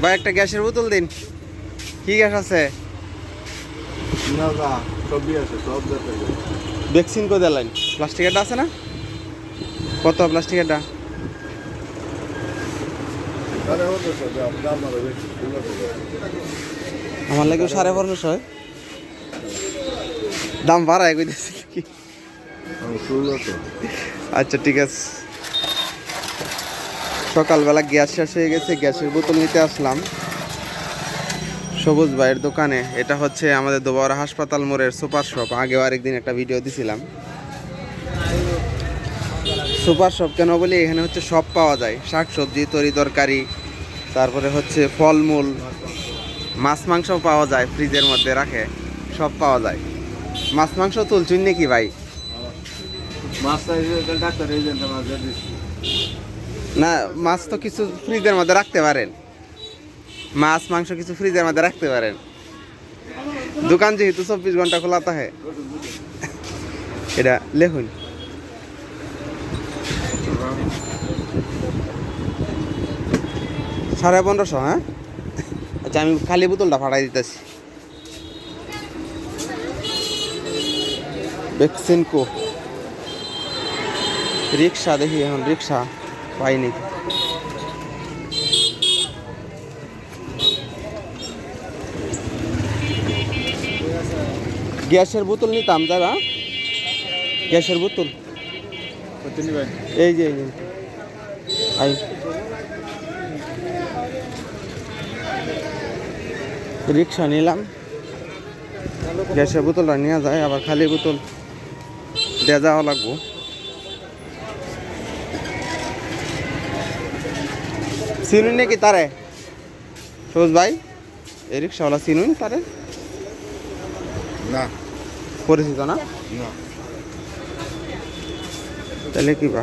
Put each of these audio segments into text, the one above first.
ভাই একটা গ্যাসের বোতল দিন। কি গ্যাস আছে। ভ্যাকসিন করে দিলেন প্লাস্টিকেরটা আছে না? কত প্লাস্টিকেরটা আমার লাগে সাড়ে পনেরোশো হয়। দাম বাড়ায় কই দিচ্ছে কি আচ্ছা ঠিক আছে। সকালবেলা গ্যাস শেষ হয়ে গেছে, গ্যাসের বোতল নিতে আসলাম। সবুজ ভাইয়ের দোকানে, এটা হচ্ছে আমাদের দোবারা হাসপাতাল মোড়ের সুপার শপ। আগেও আরেকদিন একটা ভিডিও দিছিলাম। সুপার শপ কেন বলি? এখানে হচ্ছে সব পাওয়া যায়। শাক সবজি তরি তরকারি, তারপরে হচ্ছে ফলমূল, মাছ মাংস পাওয়া যায়, ফ্রিজের মধ্যে রাখে, সব পাওয়া যায়। মাছ মাংস তুলছুন নাকি ভাই? ডাক্তার না, মাছ তো কিছু ফ্রিজের মধ্যে রাখতে পারেন। মাছ, মাংস কিছু ফ্রিজের মধ্যে রাখতে পারেন। দোকান যেহেতু চব্বিশ ঘণ্টা খোলা থাকে। এটা লেখুন। সাড়ে পনেরোশো হ্যাঁ? আচ্ছা আমি খালি বোতলটা ফাটাই দিতেছি। ভ্যাকসিনকো রিক্সা দেখি এখন রিক্সা পাইনি। গ্যাসের বোতল নিতাম দাদা গ্যাসের বোতল। এই যে এই যে। রিক্সা নিলাম। গ্যাসের বোতলটা নেওয়া যায়, আবার খালি বোতল। দেওয়া যাওয়া লাগবো। চিনুন নাকি তারে? সবুজ ভাই এই রিক্সাওয়ালা চিনুন তারে? না। পরিচিত না? তাহলে কি বা?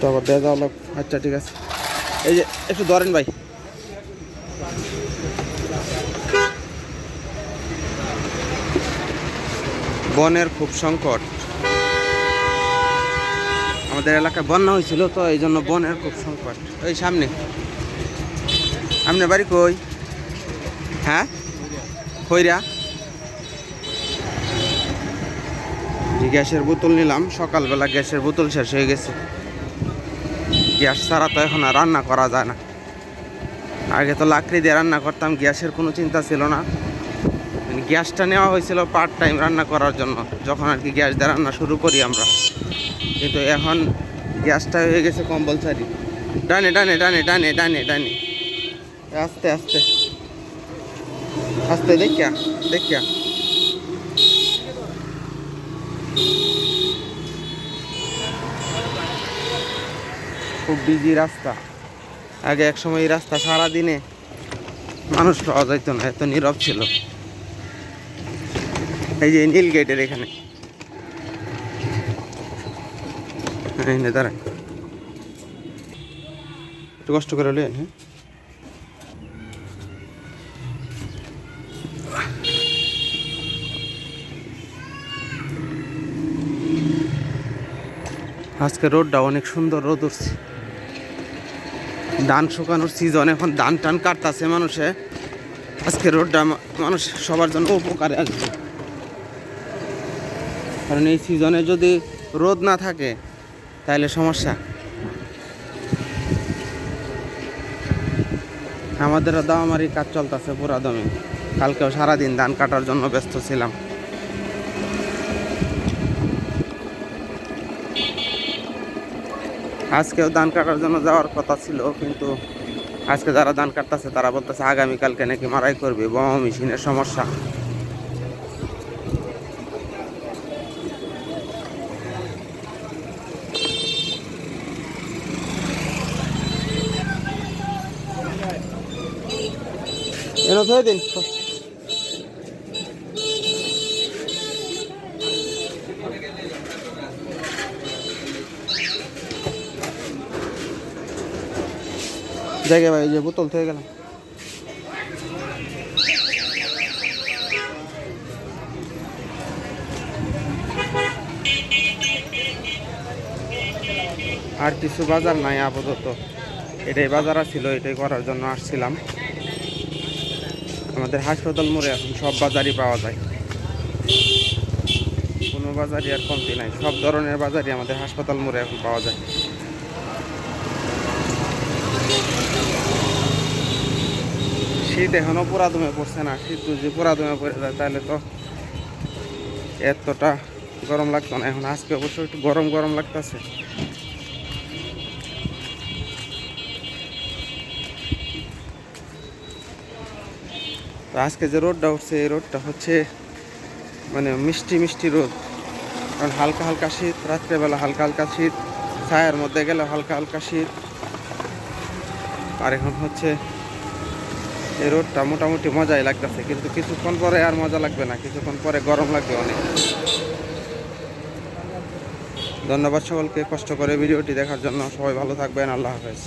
তো আবার দেওয়া যাওয়া আচ্ছা ঠিক আছে। এই যে একটু ধরেন ভাই। বনের খুব সংকট। আমাদের এলাকায় বন্যা হয়েছিল, তো এই জন্য বনের খুব সংকট। ওই সামনে। আপনার বাড়ি কই? হ্যাঁ? যে গ্যাসের বোতল নিলাম, সকালবেলা গ্যাসের বোতল শেষ হয়ে গেছে। গ্যাস ছাড়া তো এখন আর রান্না করা যায় না। আগে তো লাকড়ি দিয়ে রান্না করতাম, গ্যাসের কোনো চিন্তা ছিল না। মানে গ্যাসটা নেওয়া হয়েছিল পার্ট টাইম রান্না করার জন্য, যখন আর কি গ্যাস দিয়ে রান্না শুরু করি আমরা। কিন্তু এখন গ্যাসটা হয়ে গেছে কম্পালসারি। ডানে ডানে ডানে ডানে ডানে ডানে। আস্তে আস্তে। আস্তে, দেখিয়া দেখিয়া। খুব বিজি রাস্তা। আগে এক সময় এই রাস্তা সারা দিনে মানুষ পাওয়া যাইতো না, এত নীরব ছিল। এই যে নীল গেটের এখানে। নে দাঁড়ান একটু কষ্ট করে হলে হ্যাঁ? আজকে রোডটা অনেক সুন্দর রোদ উঠছে। ধান শুকানোর সিজন এখন ধান টান কাটতাছে মানুষে। আজকে রোডটা মানুষ সবার জন্য উপকারে আসবে। কারণ এই সিজনে যদি রোদ না থাকে তাহলে সমস্যা? আমাদেরও দামারি কাজ চলতেছে পুরা দমে। কালকেও সারাদিন ধান কাটার জন্য ব্যস্ত ছিলাম। আজকেও ধান কাটার জন্য যাওয়ার কথা ছিল, কিন্তু আজকে যারা ধান কাটতেছে তারা বলতেছে আগামীকালকে নাকি মারাই করবে বোমা মেশিনের সমস্যা। এনে থয়ে দিন। জায়গা ভাই যে বোতল থেকে গেলাম। আর কিছু বাজার নাই আপাতত। এটাই বাজার ছিল এটাই করার জন্য আসছিলাম। আমাদের হাসপাতাল মোড়ে এখন সব বাজারই পাওয়া যায়। কোনো বাজারই আর কমতি নাই, সব ধরনের বাজারই আমাদের হাসপাতাল মোড়ে এখন পাওয়া যায়। শীত এখনও পুরাদমে পড়ছে না, শীত যদি পুরাদমে পড়ে যায় তাহলে তো এতটা গরম লাগতো না, এখন আজকে অবশ্য একটু গরম গরম লাগতেছে। তো আজকে যে রোদটা উঠছে, এই রোডটা হচ্ছে মানে মিষ্টি মিষ্টি রোদ। কারণ হালকা হালকা শীত, রাত্রেবেলা হালকা হালকা শীত, ছায়ার মধ্যে গেলে হালকা হালকা শীত। আর এখন হচ্ছে এই রোদটা মোটামুটি মজাই লাগতেছে, কিন্তু কিছুক্ষণ পরে আর মজা লাগবে না, কিছুক্ষণ পরে গরম লাগবে অনেক। ধন্যবাদ সকলকে কষ্ট করে ভিডিওটি দেখার জন্য। সবাই ভালো থাকবেন, আল্লাহ হাফেজ।